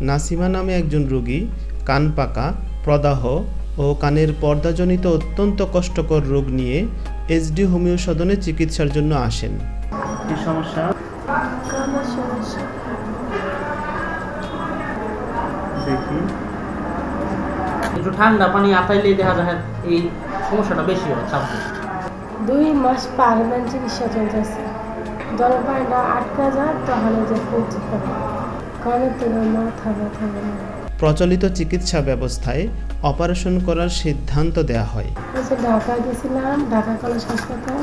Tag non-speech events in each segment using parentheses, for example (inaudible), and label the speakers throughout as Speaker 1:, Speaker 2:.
Speaker 1: নাসিমা নামে একজন রোগী কান পাকা প্রদাহ ও কানের পর্দাজনিত অত্যন্ত কষ্টকর রোগ নিয়ে এসডি হোমিও সদনে চিকিৎসার জন্য আসেন।
Speaker 2: কি সমস্যা? দেখি।
Speaker 3: একটু ঠান্ডা পানি আতাইলেই দেখা যায় এই সমস্যাটা বেশি হয় চাপে
Speaker 4: দুই মাস পার্লামেন্ট চিকিৎসা চলতেছে। জলের পানিটা আটকা যায় তাহলে যে
Speaker 1: প্রচলিত চিকিৎসা ব্যবস্থায় অপারেশন করার সিদ্ধান্ত দেয়া হয়।
Speaker 4: ঢাকা গেছিলাম ঢাকা কলেজ হাসপাতাল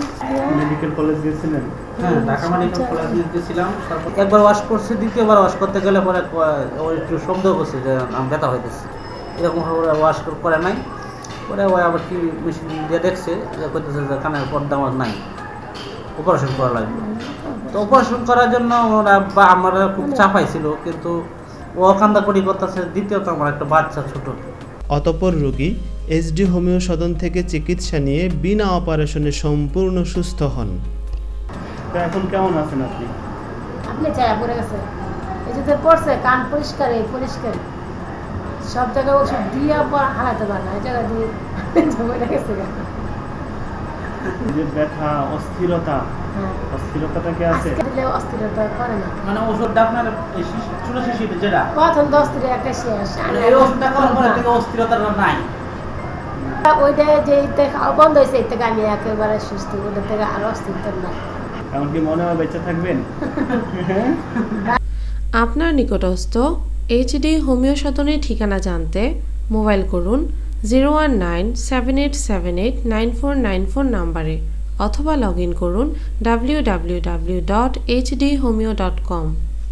Speaker 2: মেডিকেল কলেজ গেছিলেন
Speaker 3: হ্যাঁ ঢাকা মেডিকেল কলেজ গেছিলাম তারপর একবার ওয়াশ করছে দ্বিতীয়বার ওয়াশ করতে গেলে পরে ও একটু সন্দেহ করছে যে আমি ব্যথা হইতেছে। এরকম ভাবে ওয়াশ করে নাই। পরে ওই আবার কি মেশিন দিয়ে দেখছে যে করতেছে যে কানের পর্দা আমার নাই। অপারেশন করা লাগবে। তো অপারেশন করার জন্য ওরা বা আমার খুব চাপাইছিল কিন্তু ও কান্দা করি করতেছে দ্বিতীয়ত আমার একটা বাচ্চা ছোট।
Speaker 1: অতপর রোগী এসডি হোমিও সদন থেকে চিকিৎসা নিয়ে বিনা অপারেশনে সম্পূর্ণ সুস্থ হন।
Speaker 2: তো এখন কেমন আছেন আপনি?
Speaker 4: আপনি চায়া পড়ে গেছে। এই যে তো পড়ছে কান পরিষ্কার এই পরিষ্কার। সব জায়গায় ওষুধ দিয়ে পর হারাতে পারে না এই জায়গা দিয়ে (laughs) পড়ে গেছে।
Speaker 2: এই যে ব্যথা অস্থিরতা।
Speaker 4: হ্যাঁ।
Speaker 2: আছে?
Speaker 4: অস্থিরতা করে না।
Speaker 3: মানে ওষুধটা আপনার ছোট শিশুদের যেটা?
Speaker 4: প্রথম দশ থেকে একটা শেষ
Speaker 3: এই ওষুধটা খাওয়ার পরে থেকে অস্থিরতাটা নাই?
Speaker 4: ওইটা যে বন্ধ হয়েছে এর থেকে আমি একেবারে সুস্থ ওটা থেকে আরও অস্থিরতা না
Speaker 2: এমনকি মনে হয় বেঁচে থাকবেন?
Speaker 5: আপনার নিকটস্থ এইচডি হোমিও সদনের ঠিকানা জানতে মোবাইল করুন zero one nine seven eight seven eight nine four nine four নাম্বারে অথবা লগ ইন করুন W W W dot HD homeo dot com